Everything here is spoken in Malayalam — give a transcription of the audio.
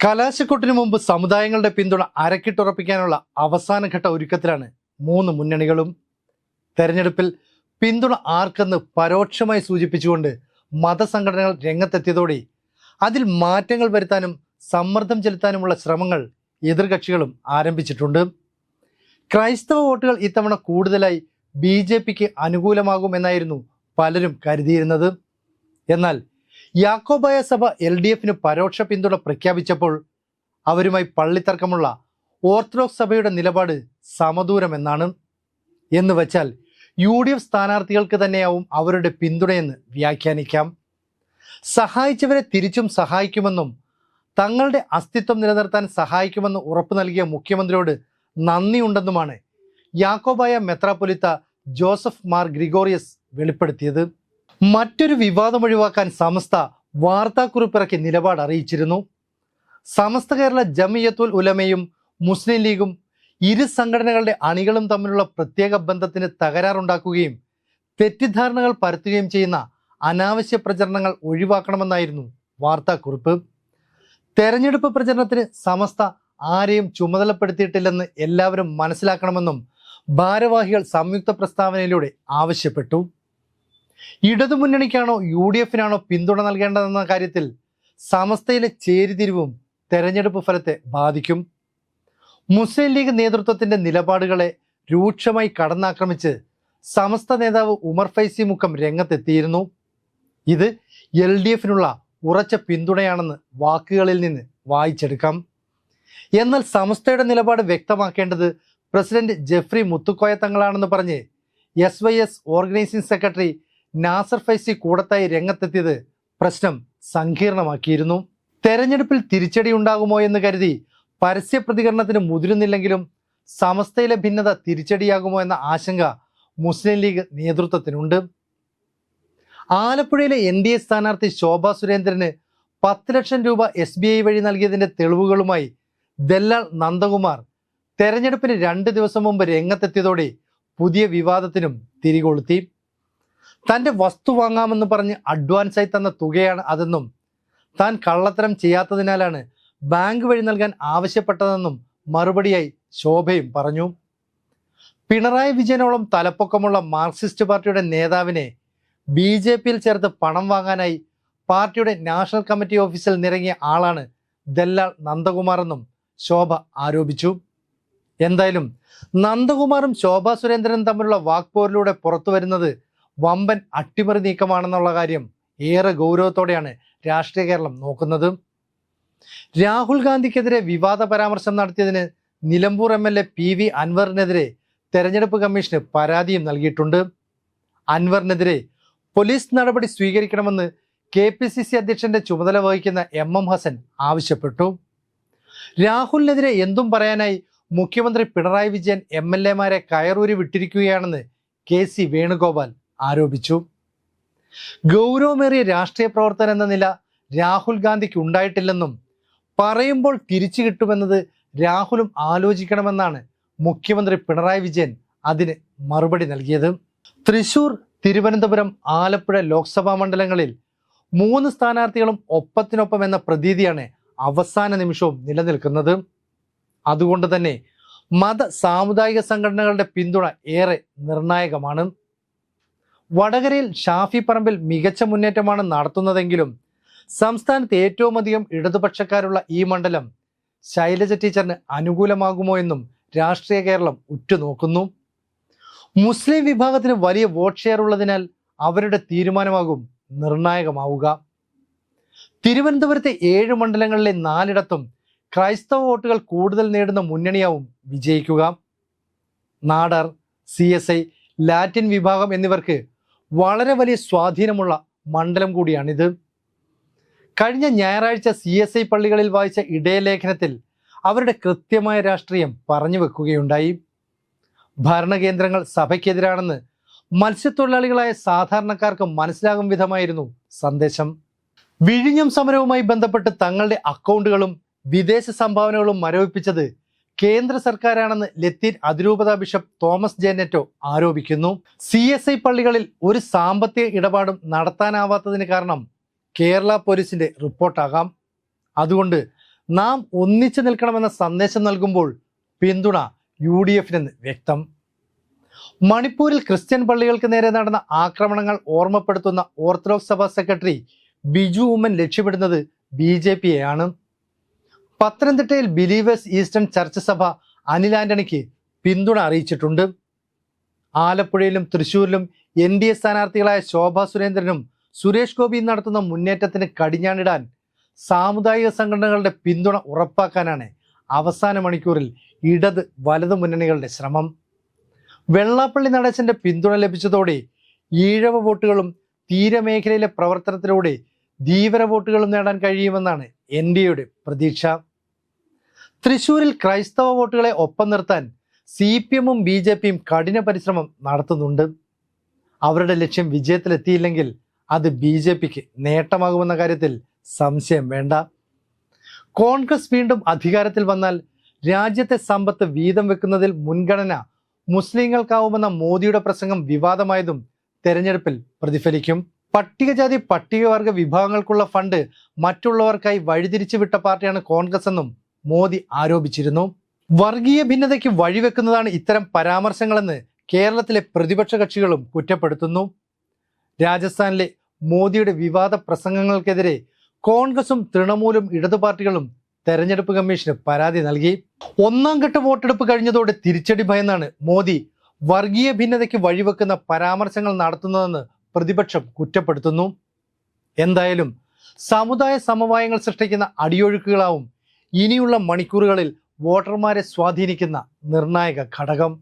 കലാശക്കൊട്ടിന് മുമ്പ് സമുദായങ്ങളുടെ പിന്തുണ അരക്കിട്ടുറപ്പിക്കാനുള്ള അവസാനഘട്ട ഒരുക്കത്തിലാണ് മൂന്ന് മുന്നണികളും. തെരഞ്ഞെടുപ്പിൽ പിന്തുണ ആർക്കെന്ന് പരോക്ഷമായി സൂചിപ്പിച്ചുകൊണ്ട് മതസംഘടനകൾ രംഗത്തെത്തിയതോടെ അതിൽ മാറ്റങ്ങൾ വരുത്താനും സമ്മർദ്ദം ചെലുത്താനുമുള്ള ശ്രമങ്ങൾ എതിർകക്ഷികളും ആരംഭിച്ചിട്ടുണ്ട്. ക്രൈസ്തവ വോട്ടുകൾ ഇത്തവണ കൂടുതലായി ബി ജെ പിക്ക് അനുകൂലമാകുമെന്നായിരുന്നു പലരും കരുതിയിരുന്നത്. എന്നാൽ യാക്കോബായ സഭ എൽ ഡി എഫിന് പരോക്ഷ പിന്തുണ പ്രഖ്യാപിച്ചപ്പോൾ അവരുമായി പള്ളിത്തർക്കമുള്ള ഓർത്തഡോക്സ് സഭയുടെ നിലപാട് സമദൂരമെന്നാണ്. എന്ന് വെച്ചാൽ യു ഡി എഫ് സ്ഥാനാർത്ഥികൾക്ക് തന്നെയാവും അവരുടെ പിന്തുണയെന്ന് വ്യാഖ്യാനിക്കാം. സഹായിച്ചവരെ തിരിച്ചും സഹായിക്കുമെന്നും തങ്ങളുടെ അസ്തിത്വം നിലനിർത്താൻ സഹായിക്കുമെന്ന് ഉറപ്പു നൽകിയ മുഖ്യമന്ത്രിയോട് നന്ദിയുണ്ടെന്നുമാണ് യാക്കോബായ മെത്രാപൊലിത്ത ജോസഫ് മാർ ഗ്രിഗോറിയസ് വെളിപ്പെടുത്തിയത്. മറ്റൊരു വിവാദം ഒഴിവാക്കാൻ സമസ്ത വാർത്താക്കുറിപ്പിറക്കി നിലപാട് അറിയിച്ചിരുന്നു. സമസ്ത കേരള ജമിയത്തുൽ ഉലമയും മുസ്ലിം ലീഗും ഇരു സംഘടനകളുടെ അണികളും തമ്മിലുള്ള പ്രത്യേക ബന്ധത്തിന് തകരാറുണ്ടാക്കുകയും തെറ്റിദ്ധാരണകൾ പരത്തുകയും ചെയ്യുന്ന അനാവശ്യ പ്രചരണങ്ങൾ ഒഴിവാക്കണമെന്നായിരുന്നു വാർത്താക്കുറിപ്പ്. തെരഞ്ഞെടുപ്പ് പ്രചരണത്തിന് സമസ്ത ആരെയും ചുമതലപ്പെടുത്തിയിട്ടില്ലെന്ന് എല്ലാവരും മനസ്സിലാക്കണമെന്നും ഭാരവാഹികൾ സംയുക്ത പ്രസ്താവനയിലൂടെ ആവശ്യപ്പെട്ടു. ഇടതുമുന്നണിക്കാണോ യു ഡി എഫിനാണോ പിന്തുണ നൽകേണ്ടതെന്ന കാര്യത്തിൽ സമസ്തയിലെ ചേരിതിരിവും തെരഞ്ഞെടുപ്പ് ഫലത്തെ ബാധിക്കും. മുസ്ലിം ലീഗ് നേതൃത്വത്തിന്റെ നിലപാടുകളെ രൂക്ഷമായി കടന്നാക്രമിച്ച് സമസ്ത നേതാവ് ഉമർ ഫൈസി മുഖം രംഗത്തെത്തിയിരുന്നു. ഇത് എൽ ഡി എഫിനുള്ള ഉറച്ച പിന്തുണയാണെന്ന് വാക്കുകളിൽ നിന്ന് വായിച്ചെടുക്കാം. എന്നാൽ സമസ്തയുടെ നിലപാട് വ്യക്തമാക്കേണ്ടത് പ്രസിഡന്റ് ജെഫ്രി മുത്തുക്കോയ തങ്ങളാണെന്ന് പറഞ്ഞ് S Y S organising secretary Nasar Faizy Koodathai രംഗത്തെത്തിയത് പ്രശ്നം സങ്കീർണമാക്കിയിരുന്നു. തെരഞ്ഞെടുപ്പിൽ തിരിച്ചടി ഉണ്ടാകുമോ എന്ന് കരുതി പരസ്യ പ്രതികരണത്തിന് മുതിരുന്നില്ലെങ്കിലും സമസ്തയിലെ ഭിന്നത തിരിച്ചടിയാകുമോ എന്ന ആശങ്ക മുസ്ലിം ലീഗ് നേതൃത്വത്തിനുണ്ട്. ആലപ്പുഴയിലെ എൻ ഡി എ സ്ഥാനാർത്ഥി ശോഭ സുരേന്ദ്രന് പത്ത് ലക്ഷം രൂപ എസ് ബി ഐ വഴി നൽകിയതിന്റെ തെളിവുകളുമായി ദല്ലാൾ നന്ദകുമാർ തെരഞ്ഞെടുപ്പിന് രണ്ട് ദിവസം മുമ്പ് രംഗത്തെത്തിയതോടെ പുതിയ വിവാദത്തിനും തിരികൊളുത്തി. തന്റെ വസ്തു വാങ്ങാമെന്ന് പറഞ്ഞ് അഡ്വാൻസായി തന്ന തുകയാണ് അതെന്നും താൻ കള്ളത്തരം ചെയ്യാത്തതിനാലാണ് ബാങ്ക് വഴി നൽകാൻ ആവശ്യപ്പെട്ടതെന്നും മറുപടിയായി ശോഭയും പറഞ്ഞു. പിണറായി വിജയനോളം തലപ്പൊക്കമുള്ള മാർക്സിസ്റ്റ് പാർട്ടിയുടെ നേതാവിനെ ബി ജെ പിയിൽ ചേർത്ത് പണം വാങ്ങാനായി പാർട്ടിയുടെ നാഷണൽ കമ്മിറ്റി ഓഫീസിൽ നിറങ്ങിയ ആളാണ് ദല്ലാൾ നന്ദകുമാർ എന്നും ശോഭ ആരോപിച്ചു. എന്തായാലും നന്ദകുമാറും ശോഭ സുരേന്ദ്രനും തമ്മിലുള്ള വാക്പോരിലൂടെ പുറത്തു വരുന്നത് വമ്പൻ അട്ടിമറി നീക്കമാണെന്നുള്ള കാര്യം ഏറെ ഗൗരവത്തോടെയാണ് രാഷ്ട്രീയ കേരളം നോക്കുന്നത്. രാഹുൽ ഗാന്ധിക്കെതിരെ വിവാദ പരാമർശം നടത്തിയതിന് Nilambur M L A P V അൻവറിനെതിരെ തെരഞ്ഞെടുപ്പ് കമ്മീഷന് പരാതിയും നൽകിയിട്ടുണ്ട്. അൻവറിനെതിരെ പോലീസ് നടപടി സ്വീകരിക്കണമെന്ന് കെ പി സി സി അധ്യക്ഷന്റെ ചുമതല വഹിക്കുന്ന എം എം ഹസൻ ആവശ്യപ്പെട്ടു. രാഹുലിനെതിരെ എന്തും പറയാനായി മുഖ്യമന്ത്രി പിണറായി വിജയൻ എം എൽ എമാരെ കയറൂരി വിട്ടിരിക്കുകയാണെന്ന് കെ സി വേണുഗോപാൽ ആരോപിച്ചു. ഗൗരവമേറിയ രാഷ്ട്രീയ പ്രവർത്തനം എന്ന നില രാഹുൽ ഗാന്ധിക്ക് ഉണ്ടായിട്ടില്ലെന്നും പറയുമ്പോൾ തിരിച്ചു കിട്ടുമെന്നത് രാഹുലും ആലോചിക്കണമെന്നാണ് മുഖ്യമന്ത്രി പിണറായി വിജയൻ അതിന് മറുപടി നൽകിയത്. തൃശൂർ തിരുവനന്തപുരം ആലപ്പുഴ ലോക്സഭാ മണ്ഡലങ്ങളിൽ മൂന്ന് സ്ഥാനാർത്ഥികളും ഒപ്പത്തിനൊപ്പം എന്ന പ്രതീതിയാണ് അവസാന നിമിഷവും നിലനിൽക്കുന്നത്. അതുകൊണ്ട് തന്നെ മത സാമുദായിക സംഘടനകളുടെ പിന്തുണ ഏറെ നിർണായകമാണ്. വടകരയിൽ ഷാഫി പറമ്പിൽ മികച്ച മുന്നേറ്റമാണ് നടത്തുന്നതെങ്കിലും സംസ്ഥാനത്ത് ഏറ്റവും അധികം ഇടതുപക്ഷക്കാരുള്ള ഈ മണ്ഡലം ശൈലജ ടീച്ചറിന് അനുകൂലമാകുമോ എന്നും രാഷ്ട്രീയ കേരളം ഉറ്റുനോക്കുന്നു. മുസ്ലിം വിഭാഗത്തിന് വലിയ വോട്ട് ഷെയർ ഉള്ളതിനാൽ അവരുടെ തീരുമാനമാകും നിർണായകമാവുക. തിരുവനന്തപുരത്തെ ഏഴ് മണ്ഡലങ്ങളിലെ നാലിടത്തും ക്രൈസ്തവ വോട്ടുകൾ കൂടുതൽ നേടുന്ന മുന്നണിയാവും വിജയിക്കുക. Nadar C S I Latin വിഭാഗം എന്നിവർക്ക് വളരെ വലിയ സ്വാധീനമുള്ള മണ്ഡലം കൂടിയാണിത്. കഴിഞ്ഞ ഞായറാഴ്ച സി എസ് ഐ പള്ളികളിൽ വായിച്ച ഇടയലേഖനത്തിൽ അവരുടെ കൃത്യമായ രാഷ്ട്രീയം പറഞ്ഞു വെക്കുകയുണ്ടായി. ഭരണകേന്ദ്രങ്ങൾ സഭയ്ക്കെതിരാണെന്ന് മത്സ്യത്തൊഴിലാളികളായ സാധാരണക്കാർക്ക് മനസ്സിലാകും വിധമായിരുന്നു സന്ദേശം. വിഴിഞ്ഞം സമരവുമായി ബന്ധപ്പെട്ട് തങ്ങളുടെ അക്കൗണ്ടുകളും വിദേശ സംഭാവനകളും മരവിപ്പിച്ചത് കേന്ദ്ര സർക്കാരാണെന്ന് ലത്തീൻ അതിരൂപത ബിഷപ്പ് തോമസ് ജേനറ്റോ ആരോപിക്കുന്നു. സി എസ് ഐ പള്ളികളിൽ ഒരു സാമ്പത്തിക ഇടപാടും നടത്താനാവാത്തതിന് കാരണം കേരള പോലീസിന്റെ റിപ്പോർട്ടാകാം. അതുകൊണ്ട് നാം ഒന്നിച്ചു നിൽക്കണമെന്ന സന്ദേശം നൽകുമ്പോൾ പിന്തുണ യു ഡി എഫിനെന്ന് വ്യക്തം. മണിപ്പൂരിൽ ക്രിസ്ത്യൻ പള്ളികൾക്ക് നേരെ നടന്ന ആക്രമണങ്ങൾ ഓർമ്മപ്പെടുത്തുന്ന ഓർത്തഡോക്സ് സഭാ സെക്രട്ടറി ബിജു ഉമ്മൻ ലക്ഷ്യമിടുന്നത് ബി ജെ പിയെയാണ് പത്തനംതിട്ടയിൽ ബിലീവേഴ്സ് ഈസ്റ്റേൺ ചർച്ച് സഭ അനിൽ ആന്റണിക്ക് പിന്തുണ അറിയിച്ചിട്ടുണ്ട്. ആലപ്പുഴയിലും തൃശൂരിലും എൻ ഡി എ സ്ഥാനാർത്ഥികളായ ശോഭ സുരേന്ദ്രനും സുരേഷ് ഗോപിയും നടത്തുന്ന മുന്നേറ്റത്തിന് കടിഞ്ഞാണിടാൻ സാമുദായിക സംഘടനകളുടെ പിന്തുണ ഉറപ്പാക്കാനാണ് അവസാന മണിക്കൂറിൽ ഇടത് വലത് മുന്നണികളുടെ ശ്രമം. വെള്ളാപ്പള്ളി നടേശന്റെ പിന്തുണ ലഭിച്ചതോടെ ഈഴവ വോട്ടുകളും തീരമേഖലയിലെ പ്രവർത്തനത്തിലൂടെ ധീവര വോട്ടുകളും നേടാൻ കഴിയുമെന്നാണ് എൻ ഡി എയുടെ പ്രതീക്ഷ. തൃശൂരിൽ ക്രൈസ്തവ വോട്ടുകളെ ഒപ്പം നിർത്താൻ സി പി എമ്മും ബി ജെ പിയും കഠിന പരിശ്രമം നടത്തുന്നുണ്ട്. അവരുടെ ലക്ഷ്യം വിജയത്തിലെത്തിയില്ലെങ്കിൽ അത് ബി ജെ പിക്ക് നേട്ടമാകുമെന്ന കാര്യത്തിൽ സംശയം വേണ്ട. കോൺഗ്രസ് വീണ്ടും അധികാരത്തിൽ വന്നാൽ രാജ്യത്തെ സമ്പത്ത് വീതം വെക്കുന്നതിൽ മുൻഗണന മുസ്ലിങ്ങൾക്കാവുമെന്ന മോദിയുടെ പ്രസംഗം വിവാദമായതും തെരഞ്ഞെടുപ്പിൽ പ്രതിഫലിക്കും. പട്ടികജാതി പട്ടികവർഗ വിഭാഗങ്ങൾക്കുള്ള ഫണ്ട് മറ്റുള്ളവർക്കായി വഴിതിരിച്ചു വിട്ട പാർട്ടിയാണ് കോൺഗ്രസ് എന്നും മോദി ആരോപിച്ചിരുന്നു. വർഗീയ ഭിന്നതയ്ക്ക് വഴിവെക്കുന്നതാണ് ഇത്തരം പരാമർശങ്ങളെന്ന് കേരളത്തിലെ പ്രതിപക്ഷ കക്ഷികളും കുറ്റപ്പെടുത്തുന്നു. രാജസ്ഥാനിലെ മോദിയുടെ വിവാദ പ്രസംഗങ്ങൾക്കെതിരെ കോൺഗ്രസും തൃണമൂലും ഇടതു പാർട്ടികളും തെരഞ്ഞെടുപ്പ് കമ്മീഷന് പരാതി നൽകി. ഒന്നാം ഘട്ട വോട്ടെടുപ്പ് കഴിഞ്ഞതോടെ തിരിച്ചടി ഭയന്നാണ് മോദി വർഗീയ ഭിന്നതയ്ക്ക് വഴിവെക്കുന്ന പരാമർശങ്ങൾ നടത്തുന്നതെന്ന് പ്രതിപക്ഷം കുറ്റപ്പെടുത്തുന്നു. എന്തായാലും സമുദായ സമവായങ്ങൾ സൃഷ്ടിക്കുന്ന അടിയൊഴുക്കുകളാവും ഇനിയുള്ള മണിക്കൂറുകളിൽ വോട്ടർമാരെ സ്വാധീനിക്കുന്ന നിർണായക ഘടകം.